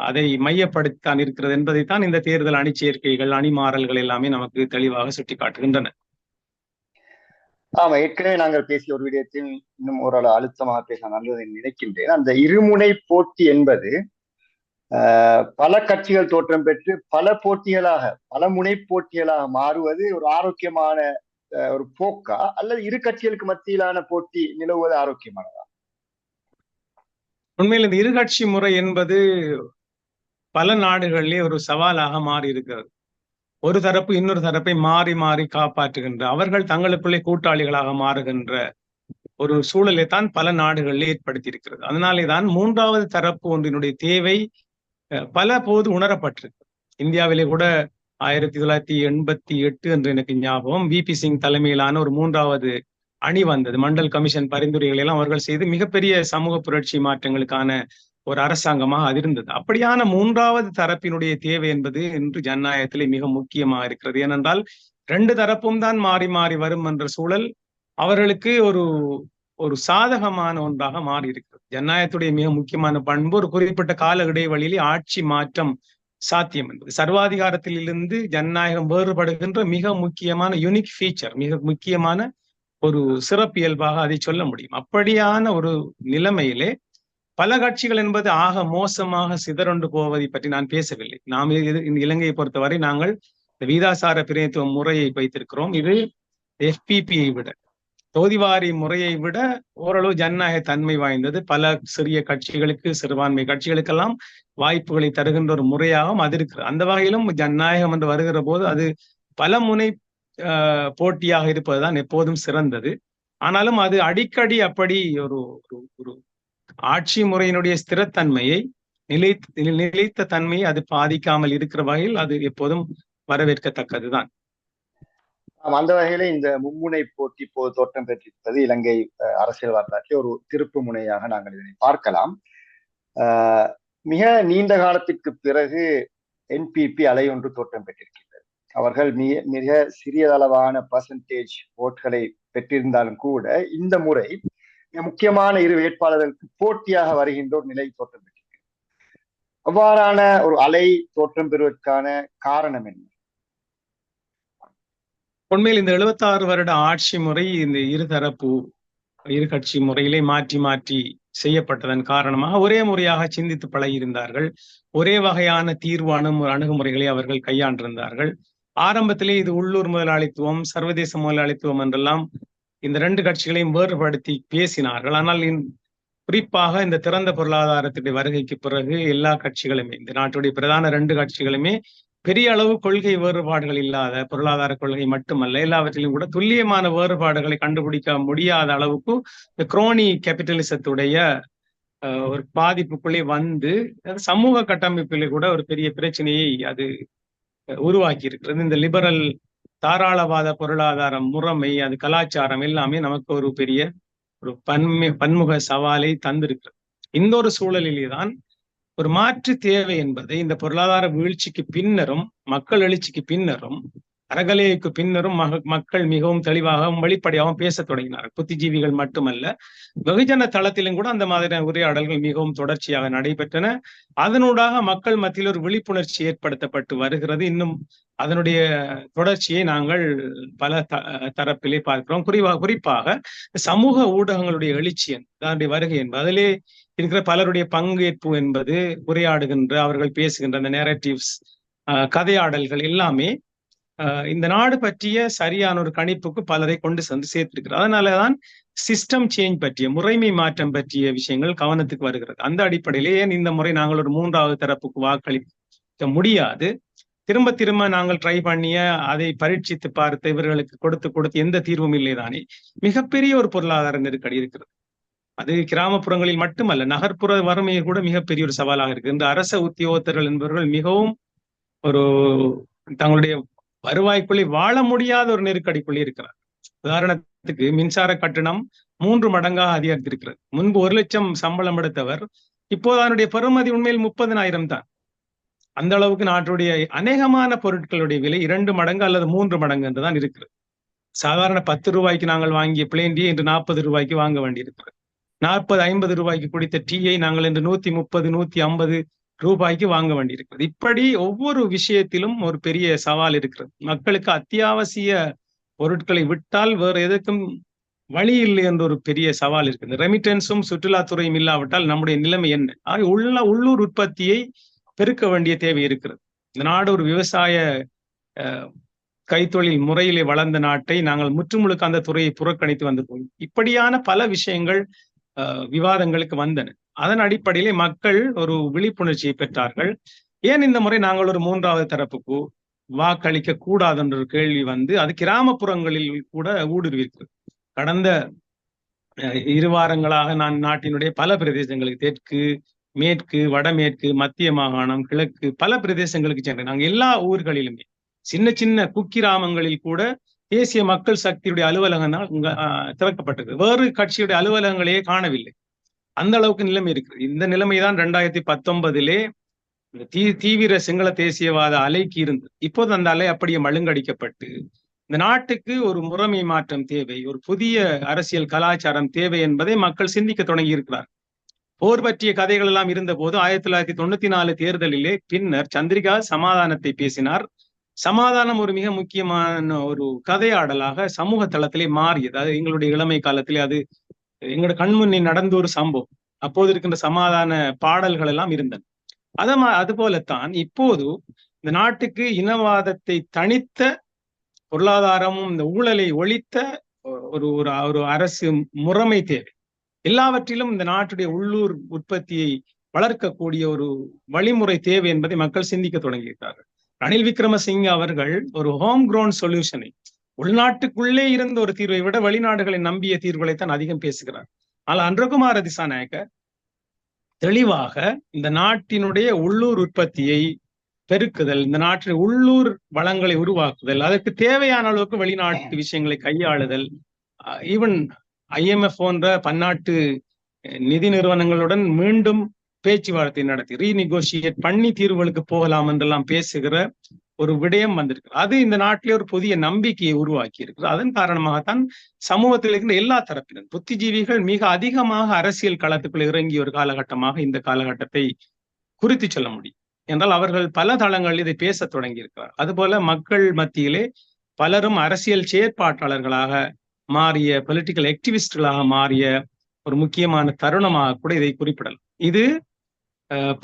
அதை மையப்படுத்தான் இருக்கிறது என்பதைத்தான் இந்த தேர்தல் அணிச்சேர்க்கைகள் அணிமாறல்கள் எல்லாமே நமக்கு தெளிவாக சுட்டி காட்டுகின்றன ஆமா ஏற்கனவே நாங்கள் பேசிய ஒரு விடயத்தில் இன்னும் ஓரளவு அழுத்தமாக பேச நல்லது நினைக்கின்றேன். அந்த இருமுனை போட்டி என்பது பல கட்சிகள் தோற்றம் பெற்று பல போட்டிகளாக பல முனை போட்டிகளாக மாறுவது ஒரு ஆரோக்கியமான ஒரு போக்கா? அல்லது இரு கட்சிகளுக்கு மத்தியிலான போட்டி நிலவுவது ஆரோக்கியமானதா? உண்மையில் இந்த இருகட்சி முறை என்பது பல நாடுகளிலே ஒரு சவாலாக மாறி இருக்கிறது ஒரு தரப்பு இன்னொரு தரப்பை மாறி மாறி காப்பாற்றுகின்ற அவர்கள் தங்களுக்குள்ளே கூட்டாளிகளாக மாறுகின்ற ஒரு சூழலை தான் பல நாடுகளில் ஏற்படுத்தி இருக்கிறது அதனாலே தான் மூன்றாவது தரப்பு ஒன்றினுடைய தேவை பல போது உணரப்பட்டிருக்கு. இந்தியாவிலே கூட ஆயிரத்தி தொள்ளாயிரத்தி எண்பத்தி எட்டு என்று எனக்கு ஞாபகம் வி. பி. சிங் தலைமையிலான ஒரு மூன்றாவது அணி வந்தது. மண்டல் கமிஷன் பரிந்துரைகளை எல்லாம் அவர்கள் செய்து மிகப்பெரிய சமூக புரட்சி மாற்றங்களுக்கான ஒரு அரசாங்கமாக அது இருந்தது அப்படியான மூன்றாவது தரப்பினுடைய தேவை என்பது இன்று ஜனநாயகத்திலே மிக முக்கியமாக இருக்கிறது. ஏனென்றால் ரெண்டு தரப்பும் தான் மாறி மாறி வரும் என்ற சூழல் அவர்களுக்கு ஒரு ஒரு சாதகமான ஒன்றாக மாறி இருக்கிறது. ஜனநாயகத்துடைய மிக முக்கியமான பண்பு ஒரு குறிப்பிட்ட கால இடைவெளியிலே ஆட்சி மாற்றம் சாத்தியம் என்பது. சர்வாதிகாரத்திலிருந்து ஜனநாயகம் வேறுபடுகின்ற மிக முக்கியமான யூனிக் ஃபீச்சர் மிக முக்கியமான ஒரு சிறப்பியல்பாக அதை சொல்ல முடியும். அப்படியான ஒரு நிலைமையிலே பல கட்சிகள் என்பது ஆக மோசமாக சிதறொண்டு போவதை பற்றி நான் பேசவில்லை. நாம் இந்த இலங்கையை பொறுத்தவரை நாங்கள் இந்த வீதாசார பிரதிநிதித்துவ முறையை வைத்திருக்கிறோம். இது எஃபிபியை விட தொகுதிவாரி முறையை விட ஓரளவு ஜனநாயக தன்மை வாய்ந்தது. பல சிறிய கட்சிகளுக்கு சிறுபான்மை கட்சிகளுக்கெல்லாம் வாய்ப்புகளை தருகின்ற ஒரு முறையாகவும் அது இருக்கிறது. அந்த வகையிலும் ஜனநாயகம் என்று வருகிற போது அது பல முனை போட்டியாக இருப்பதுதான் எப்போதும் சிறந்தது. ஆனாலும் அது அடிக்கடி அப்படி ஒரு ஒரு ஆட்சி முறையினுடைய ஸ்திரத்தன்மையை நிலை நிலைத்த தன்மையை அது பாதிக்காமல் இருக்கிற வகையில் அது எப்போதும் வரவேற்கத்தக்கதுதான். அந்த வகையில இந்த மும்முனை போட்டி இப்போது தோற்றம் பெற்றிருப்பது இலங்கை அரசியல் வரலாற்றில் ஒரு திருப்பு முனையாக நாங்கள் இதனை பார்க்கலாம். மிக நீண்ட காலத்திற்கு பிறகு என்பிபி அலை ஒன்று தோற்றம் பெற்றிருக்கின்றது. அவர்கள் மிக மிக சிறியதளவான பர்சன்டேஜ் ஓட்களை பெற்றிருந்தாலும் கூட இந்த முறை முக்கியமான இரு வேட்பாளர்களுக்கு போட்டியாக வருகின்ற ஒரு நிலை தோற்றம் பெற்றிருக்கு அவ்வாறான ஒரு அலை தோற்றம் பெறுவதற்கான காரணம் என்ன? உண்மையில் இந்த எழுபத்தாறு வருட ஆட்சி முறை இந்த இருதரப்பு இரு கட்சி முறையிலே மாற்றி மாற்றி செய்யப்பட்டதன் காரணமாக ஒரே முறையாக சிந்தித்து பழகியிருந்தார்கள். ஒரே வகையான தீர்வு அணு அணுகுமுறைகளை அவர்கள் கையாண்டிருந்தார்கள். ஆரம்பத்திலே இது உள்ளூர் முதலாளித்துவம் சர்வதேச முதலாளித்துவம் என்றெல்லாம் இந்த ரெண்டு கட்சிகளையும் வேறுபடுத்தி பேசினார்கள். ஆனால் குறிப்பாக இந்த திறந்த பொருளாதாரத்துடைய வருகைக்கு பிறகு எல்லா கட்சிகளுமே இந்த நாட்டுடைய பிரதான ரெண்டு கட்சிகளுமே பெரிய அளவு கொள்கை வேறுபாடுகள் இல்லாத பொருளாதார கொள்கை மட்டுமல்ல எல்லாவற்றிலும் கூட துல்லியமான வேறுபாடுகளை கண்டுபிடிக்க முடியாத அளவுக்கு இந்த குரோனி கேபிட்டலிசத்துடைய ஒரு பாதிப்புக்குள்ளே வந்து சமூக கட்டமைப்பிலே கூட ஒரு பெரிய பிரச்சனையை அது உருவாக்கி இருக்கிறது இந்த லிபரல் தாராளவாத பொருளாதார முறைமை அது கலாச்சாரம் எல்லாமே நமக்கு ஒரு பெரிய ஒரு பன்மை பன்முக சவாலை தந்திருக்கிறது. இந்த ஒரு சூழலிலே தான் ஒரு மாற்று தேவை என்பதை இந்த பொருளாதார வீழ்ச்சிக்கு பின்னரும் மக்கள் எழுச்சிக்கு பின்னரும் அறகலைக்கு பின்னரும் மக்கள் மிகவும் தெளிவாகவும் வெளிப்படையாகவும் பேசத் தொடங்கினார் புத்திஜீவிகள் மட்டுமல்ல வெகுஜன தளத்திலும் கூட அந்த மாதிரியான உரையாடல்கள் மிகவும் தொடர்ச்சியாக நடைபெற்றன. அதனூடாக மக்கள் மத்தியில் ஒரு விழிப்புணர்ச்சி ஏற்படுத்தப்பட்டு வருகிறது. இன்னும் அதனுடைய தொடர்ச்சியை நாங்கள் பல த தரப்பிலே பார்க்கிறோம். குறிப்பாக குறிப்பாக சமூக ஊடகங்களுடைய எழுச்சியன் அதனுடைய வருகை என்பது. அதிலே இருக்கிற பலருடைய பங்கேற்பு என்பது உரையாடுகின்ற அவர்கள் பேசுகின்ற அந்த நேரட்டிவ்ஸ் கதையாடல்கள் எல்லாமே இந்த நாடு பற்றிய சரியான ஒரு கணிப்புக்கு பலரை கொண்டு சென்று சேர்த்திருக்கிறது. அதனாலதான் சிஸ்டம் சேஞ்ச் பற்றிய முறைமை மாற்றம் பற்றிய விஷயங்கள் கவனத்துக்கு வருகிறது. அந்த அடிப்படையிலே ஏன் இந்த முறை நாங்கள் ஒரு மூன்றாவது தரப்புக்கு வாக்களிக்க முடியாது? திரும்ப திரும்ப நாங்கள் ட்ரை பண்ணிய அதை பரீட்சித்து பார்த்து இவர்களுக்கு கொடுத்து கொடுத்து எந்த தீர்வும் இல்லைதானே? மிகப்பெரிய ஒரு பொருளாதார நெருக்கடி இருக்கிறது. அது கிராமப்புறங்களில் மட்டுமல்ல நகர்ப்புற வறுமையை கூட மிகப்பெரிய ஒரு சவாலாக இருக்கு இந்த அரச உத்தியோகத்தர்கள் என்பவர்கள் மிகவும் ஒரு தங்களுடைய வருவாய்க்குள்ளே வாழ முடியாத ஒரு நெருக்கடிக்குள்ளே இருக்கிறார். உதாரணத்துக்கு மின்சார கட்டணம் மூன்று மடங்காக அதிகரித்திருக்கிறது. முன்பு ஒரு லட்சம் சம்பளம் எடுத்தவர் இப்போது அதனுடைய பெறுமதி உண்மையில் முப்பதனாயிரம் தான். அந்த அளவுக்கு நாட்டுடைய அநேகமான பொருட்களுடைய விலை இரண்டு மடங்கு அல்லது மூன்று மடங்கு என்று தான் இருக்கிறது. சாதாரண பத்து ரூபாய்க்கு நாங்கள் வாங்கிய பிளேன் டீ இன்று நாற்பது ரூபாய்க்கு வாங்க வேண்டியிருக்கிறது. நாற்பது ஐம்பது ரூபாய்க்கு குடித்த டீயை நாங்கள் இன்று நூத்தி முப்பது நூத்தி ஐம்பது ரூபாய்க்கு வாங்க வேண்டியிருக்கிறது. இப்படி ஒவ்வொரு விஷயத்திலும் ஒரு பெரிய சவால் இருக்கிறது. மக்களுக்கு அத்தியாவசிய பொருட்களை விட்டால் வேறு எதுக்கும் வழி இல்லை என்ற ஒரு பெரிய சவால் இருக்குது ரெமிட்டன்ஸும் சுற்றுலாத்துறையும் இல்லாவிட்டால் நம்முடைய நிலைமை என்ன? ஆக உள்ள உள்ளூர் உற்பத்தியை பெருக்க வேண்டிய தேவை இருக்கிறது. இந்த நாடு ஒரு விவசாய கைத்தொழில் முறையிலே வளர்ந்த நாட்டை நாங்கள் முற்றுமுழுக்க அந்த துறையை புறக்கணித்து வந்திருக்கோம். இப்படியான பல விஷயங்கள் விவாதங்களுக்கு வந்தன. அதன் அடிப்படையிலே மக்கள் ஒரு விழிப்புணர்ச்சியை பெற்றார்கள். ஏன் இந்த முறை நாங்கள் ஒரு மூன்றாவது தரப்புக்கு வாக்களிக்க கூடாது என்ற ஒரு கேள்வி வந்து அது கிராமப்புறங்களில் கூட ஊடுருவிருக்கு. கடந்த இரு வாரங்களாக நான் நாட்டினுடைய பல பிரதேசங்களுக்கு தெற்கு மேற்கு வடமேற்கு மத்திய மாகாணம் கிழக்கு பல பிரதேசங்களுக்கு சென்றேன். நாங்கள் எல்லா ஊர்களிலுமே சின்ன சின்ன குக்கிராமங்களில் கூட தேசிய மக்கள் சக்தியுடைய அலுவலகம் தான் திறக்கப்பட்டது வேறு கட்சியுடைய அலுவலகங்களையே காணவில்லை. அந்த அளவுக்கு நிலைமை இருக்குது. இந்த நிலைமை தான் ரெண்டாயிரத்தி பத்தொன்பதிலே தீ தீவிர சிங்கள தேசியவாத அலைக்கு இருந்தது. இப்போது அந்த அலை அப்படியே மழுங்கடிக்கப்பட்டு இந்த நாட்டுக்கு ஒரு முறைமை மாற்றம் தேவை ஒரு புதிய அரசியல் கலாச்சாரம் தேவை என்பதை மக்கள் சிந்திக்க தொடங்கி இருக்கிறார் போர் பற்றிய கதைகள் எல்லாம் இருந்த போது ஆயிரத்தி தொள்ளாயிரத்தி தொண்ணூத்தி நாலு தேர்தலிலே பின்னர் சந்திரிகா சமாதானத்தை பேசினார். சமாதானம் ஒரு மிக முக்கியமான ஒரு கதையாடலாக சமூக தளத்திலே மாறியது. அது எங்களுடைய இளமை காலத்திலே அது எங்களோட கண்முன்னே நடந்த ஒரு சம்பவம். அப்போது இருக்கின்ற சமாதான பாடல்கள் எல்லாம் இருந்தன. அத அது போலத்தான் இப்போது இந்த நாட்டுக்கு இனவாதத்தை தனித்த பொருளாதாரமும் இந்த ஊழலை ஒழித்த ஒரு ஒரு ஒரு அரசு முறைமை தேவை. எல்லாவற்றிலும் இந்த நாட்டுடைய உள்ளூர் உற்பத்தியை வளர்க்கக்கூடிய ஒரு வழிமுறை தேவை என்பதை மக்கள் சிந்திக்க தொடங்கியிருக்கார்கள் ரணில் விக்ரமசிங்க அவர்கள் ஒரு ஹோம் கிரவுண்ட் சொல்யூஷனை உள்நாட்டுக்குள்ளே இருந்த ஒரு தீர்வை விட வெளிநாடுகளை நம்பிய தீர்வுகளைத்தான் அதிகம் பேசுகிறார். ஆனால் அன்றகுமார திசாநாயக்க தெளிவாக இந்த நாட்டினுடைய உள்ளூர் உற்பத்தியை பெருக்குதல் இந்த நாட்டின் உள்ளூர் வளங்களை உருவாக்குதல் அதற்கு தேவையான அளவுக்கு வெளிநாட்டு விஷயங்களை கையாளுதல் ஈவன் ஐஎம்எஃப் போன்ற பன்னாட்டு நிதி நிறுவனங்களுடன் மீண்டும் பேச்சுவார்த்தை நடத்தி ரீநெகோசியேட் பண்ணி தீர்வுகளுக்கு போகலாம் என்றெல்லாம் பேசுகிற ஒரு விடயம் வந்திருக்கு அது இந்த நாட்டிலே ஒரு புதிய நம்பிக்கையை உருவாக்கி இருக்கிறது அதன் காரணமாகத்தான் சமூகத்தில் இருக்கின்ற எல்லா தரப்பினர் புத்திஜீவிகள் மிக அதிகமாக அரசியல் களத்துக்குள் இறங்கிய ஒரு காலகட்டமாக இந்த காலகட்டத்தை குறித்து சொல்ல முடியும். என்றால் அவர்கள் பல தளங்களில் இதை பேச தொடங்கி இருக்கிறார் அதுபோல மக்கள் மத்தியிலே பலரும் அரசியல் செயற்பாட்டாளர்களாக மாறிய பொலிட்டிக்கல் ஆக்டிவிஸ்டுகளாக மாறிய ஒரு முக்கியமான தருணமாக கூட இதை குறிப்பிடலாம். இது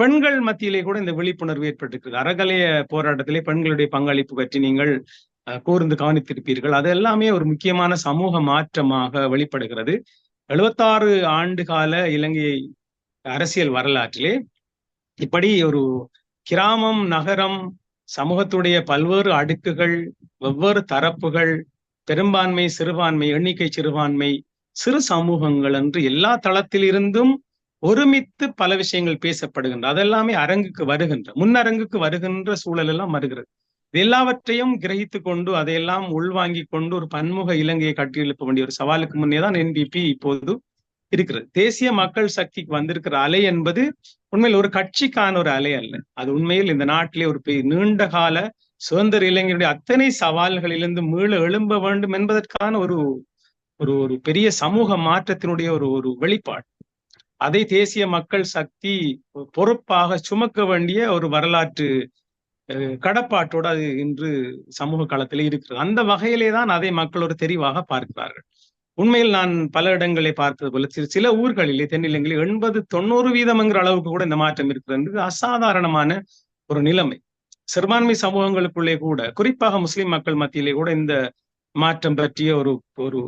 பெண்கள் மத்தியிலே கூட இந்த விழிப்புணர்வு ஏற்பட்டிருக்கிறது அறகலைய போராட்டத்திலே பெண்களுடைய பங்களிப்பு பற்றி நீங்கள் கூர்ந்து கவனித்திருப்பீர்கள். அது எல்லாமே ஒரு முக்கியமான சமூக மாற்றமாக வெளிப்படுகிறது. எழுபத்தாறு ஆண்டு கால இலங்கை அரசியல் வரலாற்றிலே இப்படி ஒரு கிராமம் நகரம் சமூகத்துடைய பல்வேறு அடுக்குகள் வெவ்வேறு தரப்புகள் பெரும்பான்மை சிறுபான்மை எண்ணிக்கை சிறுபான்மை சிறு சமூகங்கள் என்று எல்லா தளத்திலிருந்தும் ஒருமித்து பல விஷயங்கள் பேசப்படுகின்ற அதெல்லாமே அரங்குக்கு வருகின்ற முன்னரங்குக்கு வருகின்ற சூழல் எல்லாம் வருகிறது எல்லாவற்றையும் கிரகித்து கொண்டு அதையெல்லாம் உள்வாங்கி கொண்டு ஒரு பன்முக இலங்கையை கட்டியெழுப்ப வேண்டிய ஒரு சவாலுக்கு முன்னே தான் என்பிபி இப்போது இருக்கிறது. தேசிய மக்கள் சக்திக்கு வந்திருக்கிற அலை என்பது உண்மையில் ஒரு கட்சிக்கான ஒரு அலை அல்ல. அது உண்மையில் இந்த நாட்டிலே ஒரு நீண்ட கால சுதந்திர இளைஞருடைய அத்தனை சவால்களிலிருந்து மீள எழும்ப வேண்டும் என்பதற்கான ஒரு ஒரு ஒரு பெரிய சமூக மாற்றத்தினுடைய ஒரு ஒரு வெளிப்பாடு. அதை தேசிய மக்கள் சக்தி பொறுப்பாக சுமக்க வேண்டிய ஒரு வரலாற்று கடப்பாட்டோடு அது இன்று சமூக காலத்திலே இருக்கிறது. அந்த வகையிலே தான் அதை மக்கள் ஒரு தெரிவாக பார்க்கிறார்கள். உண்மையில் நான் பல இடங்களை பார்த்தது போல சில ஊர்களிலே தென்னிலங்களில் எண்பது தொண்ணூறு வீதம்ங்கிற அளவுக்கு கூட இந்த மாற்றம் இருக்கிறது. அசாதாரணமான ஒரு நிலைமை. சிறுபான்மை சமூகங்களுக்குள்ளே கூட குறிப்பாக முஸ்லிம் மக்கள் மத்தியிலே கூட இந்த மாற்றம் பற்றிய ஒரு ஒரு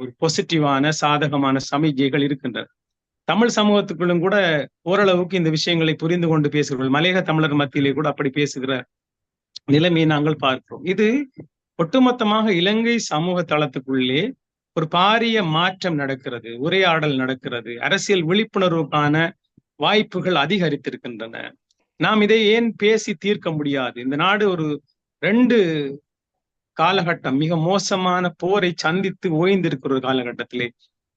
ஒரு பொசிட்டிவான சாதகமான சமிகைகள் இருக்கின்றன. தமிழ் சமூகத்துக்குள்ளும் கூட ஓரளவுக்கு இந்த விஷயங்களை புரிந்து கொண்டு பேசுகிறோம் மலையக தமிழர் மத்தியிலே கூட அப்படி பேசுகிற நிலைமையை நாங்கள் பார்க்கிறோம். இது ஒட்டுமொத்தமாக இலங்கை சமூக தளத்துக்குள்ளே ஒரு பாரிய மாற்றம் நடக்கிறது உரையாடல் நடக்கிறது அரசியல் விழிப்புணர்வுக்கான வாய்ப்புகள் அதிகரித்திருக்கின்றன. நாம் இதை ஏன் பேசி தீர்க்க முடியாது? இந்த நாடு ஒரு ரெண்டு காலகட்டம் மிக மோசமான போரை சந்தித்து ஓய்ந்திருக்கிற ஒரு காலகட்டத்திலே.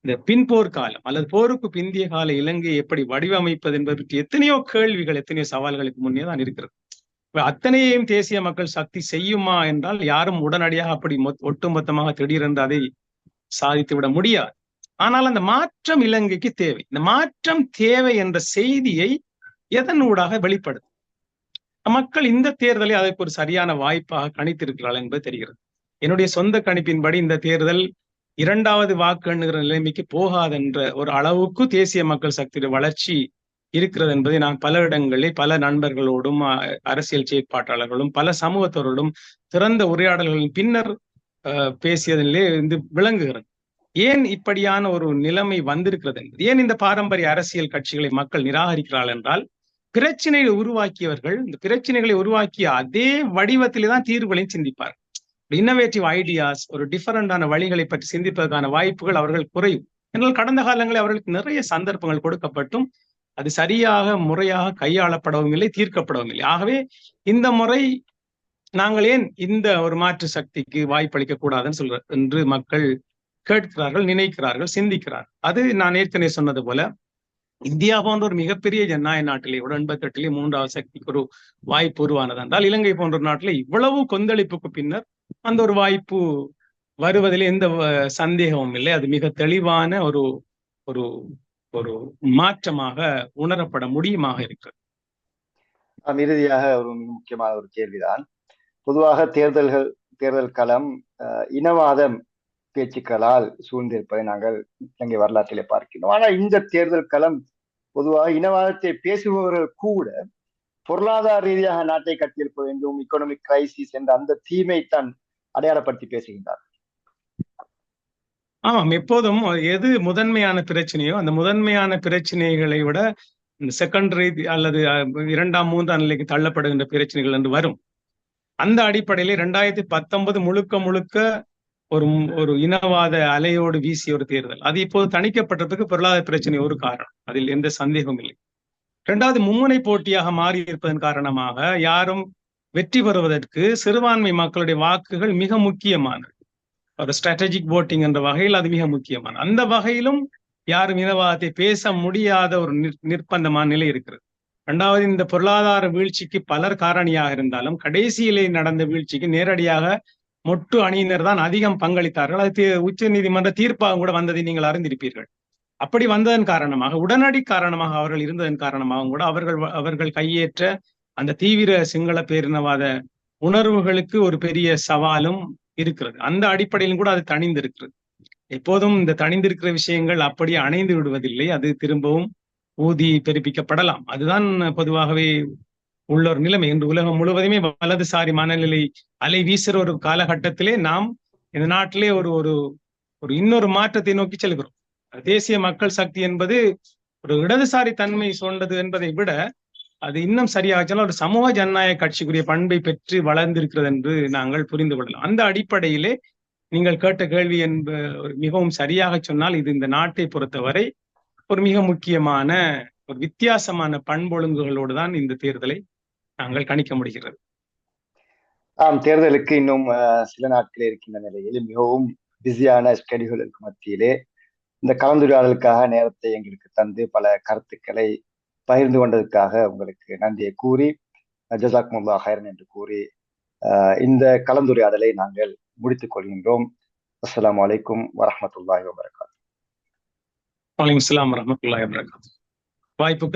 இந்த பின்போர் காலம் அல்லது போருக்கு பிந்திய கால இலங்கையை எப்படி வடிவமைப்பது என்பது பற்றி எத்தனையோ கேள்விகள் எத்தனையோ சவால்களுக்கு முன்னே தான் இருக்கிறது. அத்தனையையும் தேசிய மக்கள் சக்தி செய்யுமா என்றால் யாரும் உடனடியாக அப்படி ஒட்டுமொத்தமாக திடீரென்று அதை சாதித்து விட முடியாது. ஆனால் அந்த மாற்றம் இலங்கைக்கு தேவை. இந்த மாற்றம் தேவை என்ற செய்தியை எதன் ஊடாக வெளிப்படுது? மக்கள் இந்த தேர்தலை அதற்கு ஒரு சரியான வாய்ப்பாக கணித்திருக்கிறார்கள் என்பது தெரிகிறது. என்னுடைய சொந்த கணிப்பின்படி இந்த தேர்தல் இரண்டாவது வாக்கு எண்ணுகிற நிலைமைக்கு போகாதென்ற ஒரு அளவுக்கு தேசிய மக்கள் சக்தியுடைய வளர்ச்சி இருக்கிறது என்பதை நான் பல இடங்களில் பல நண்பர்களோடும் அரசியல் செயற்பாட்டாளர்களும் பல சமூகத்தோரோடும் திறந்த உரையாடல்களின் பின்னர் பேசியதிலே இருந்து விளங்குகிறது ஏன் இப்படியான ஒரு நிலைமை வந்திருக்கிறது என்பது? ஏன் இந்த பாரம்பரிய அரசியல் கட்சிகளை மக்கள் நிராகரிக்கிறார்கள் என்றால் பிரச்சனைகளை உருவாக்கியவர்கள் இந்த பிரச்சனைகளை உருவாக்கிய அதே வடிவத்திலே தான் தீர்வுகளையும் சிந்திப்பார் இன்னோவேட்டிவ் ஐடியாஸ் ஒரு டிஃபரெண்டான வழிகளை பற்றி சிந்திப்பதற்கான வாய்ப்புகள் அவர்கள் குறையும். என்றால் கடந்த காலங்களில் அவர்களுக்கு நிறைய சந்தர்ப்பங்கள் கொடுக்கப்பட்டும் அது சரியாக முறையாக கையாளப்படவும் இல்லை தீர்க்கப்படவும் இல்லை. ஆகவே இந்த முறை நாங்கள் ஏன் இந்த ஒரு மாற்று சக்திக்கு வாய்ப்பளிக்க கூடாதுன்னு சொல்ற என்று மக்கள் கேட்கிறார்கள் நினைக்கிறார்கள் சிந்திக்கிறார்கள். அது நான் ஏற்கனவே சொன்னது போல இந்தியா போன்ற ஒரு மிகப்பெரிய ஜனநாயக நாட்டிலே ஒரு மூன்றாவது சக்திக்கு ஒரு வாய்ப்பு உருவானது என்றால் இலங்கை போன்ற ஒரு நாட்டிலே இவ்வளவு கொந்தளிப்புக்கு பின்னர் அந்த ஒரு வாய்ப்பு வருவதில் எந்த சந்தேகமும் இல்லை. அது மிக தெளிவான ஒரு ஒரு ஒரு மாற்றமாக உணரப்பட முடியுமாக இருக்கிறது. இறுதியாக ஒரு மிக முக்கியமான ஒரு கேள்விதான். பொதுவாக தேர்தல்கள் தேர்தல் களம் இனவாதம் பேச்சுக்களால் சூழ்ந்திருப்பதை நாங்கள் இலங்கை வரலாற்றிலே பார்க்கிறோம் ஆனால் இந்த தேர்தல் களம் பொதுவாக இனவாதத்தை பேசுபவர்கள் கூட பொருளாதார ரீதியாக நாட்டை கட்டியிருக்க வேண்டும் இக்கோனமிக் கிரைசிஸ் என்ற அந்த தீமை தான் அடையாளப்படுத்தி பேசுகின்றார். ஆமாம் எப்போதும் எது முதன்மையான பிரச்சனையோ அந்த முதன்மையான பிரச்சனைகளை விட இந்த செகண்டரி அல்லது இரண்டாம் மூன்றாம் நிலைக்கு தள்ளப்படுகின்ற பிரச்சனைகள் என்று வரும். அந்த அடிப்படையில ரெண்டாயிரத்தி பத்தொன்பது முழுக்க முழுக்க ஒரு ஒரு இனவாத அலையோடு வீசிய ஒரு தேர்தல். அது இப்போது தணிக்கப்பட்டதுக்கு பொருளாதார பிரச்சனை ஒரு காரணம். அதில் எந்த சந்தேகமும் இல்லை. இரண்டாவது மும்முனை போட்டியாக மாறி இருப்பதன் காரணமாக யாரும் வெற்றி பெறுவதற்கு சிறுபான்மை மக்களுடைய வாக்குகள் மிக முக்கியமானது. ஒரு ஸ்ட்ராட்டஜிக் போட்டிங் என்ற வகையில் அது மிக முக்கியமான அந்த வகையிலும் யாரும் இனவாதத்தை பேச முடியாத ஒரு நிர்பந்தமான நிலை இருக்கிறது. இரண்டாவது இந்த பொருளாதார வீழ்ச்சிக்கு பலர் காரணியாக இருந்தாலும் கடைசியிலே நடந்த வீழ்ச்சிக்கு நேரடியாக மொட்டு அணியினர் தான் அதிகம் பங்களித்தார்கள். அது உச்ச நீதிமன்ற தீர்ப்பாக கூட வந்ததை நீங்கள் அறிந்திருப்பீர்கள். அப்படி வந்ததன் காரணமாக உடனடி காரணமாக அவர்கள் இருந்ததன் காரணமாக கூட அவர்கள் அவர்கள் கையேற்ற அந்த தீவிர சிங்கள பேரினவாத உணர்வுகளுக்கு ஒரு பெரிய சவாலும் இருக்கிறது. அந்த அடிப்படையிலும் கூட அது தணிந்திருக்கிறது. எப்போதும் இந்த தணிந்திருக்கிற விஷயங்கள் அப்படியே அணைந்து விடுவதில்லை. அது திரும்பவும் ஊதி பெருப்பிக்கப்படலாம். அதுதான் பொதுவாகவே உள்ள ஒரு நிலைமை. இன்று உலகம் முழுவதுமே வலதுசாரி மனநிலை அலை வீசுற ஒரு காலகட்டத்திலே நாம் இந்த நாட்டிலே ஒரு ஒரு ஒரு இன்னொரு மாற்றத்தை நோக்கி செல்கிறோம். தேசிய மக்கள் சக்தி என்பது ஒரு இடதுசாரி தன்மை சொன்னது என்பதை விட அது இன்னும் சரியாக ஒரு சமூக ஜனநாயக கட்சிக்குரிய பண்பை பெற்று வளர்ந்திருக்கிறது என்று நாங்கள் புரிந்து கொள்ளலாம். அந்த அடிப்படையிலே நீங்கள் கேட்ட கேள்வி என்ப மிகவும் சரியாக சொன்னால் இது இந்த நாட்டை பொறுத்தவரை ஒரு மிக முக்கியமான ஒரு வித்தியாசமான பண்பொழுங்குகளோடு தான் இந்த தேர்தலை நாங்கள் கணிக்க முடிகிறது. ஆம் தேர்தலுக்கு இன்னும் சில நாட்களே இருக்கின்ற நிலையில் மிகவும் பிஸியான ஸ்கெடியூலுக்கு மத்தியிலே இந்த கலந்துரையாடலுக்காக நேரத்தை எங்களுக்கு தந்து பல கருத்துக்களை பகிர்ந்து கொண்டதுக்காக உங்களுக்கு நன்றியை கூறி ஜசாக் முல்லா ஹைரன் என்று கூறி இந்த கலந்துரையாடலை நாங்கள் முடித்துக் கொள்கின்றோம். அஸ்லாம் வலைக்கும் வரமத்துல்லாஹி வபரகாத். வலைக்கம் வரமத்துல்லாஹி வபரகாத். வாய்ப்புக்கு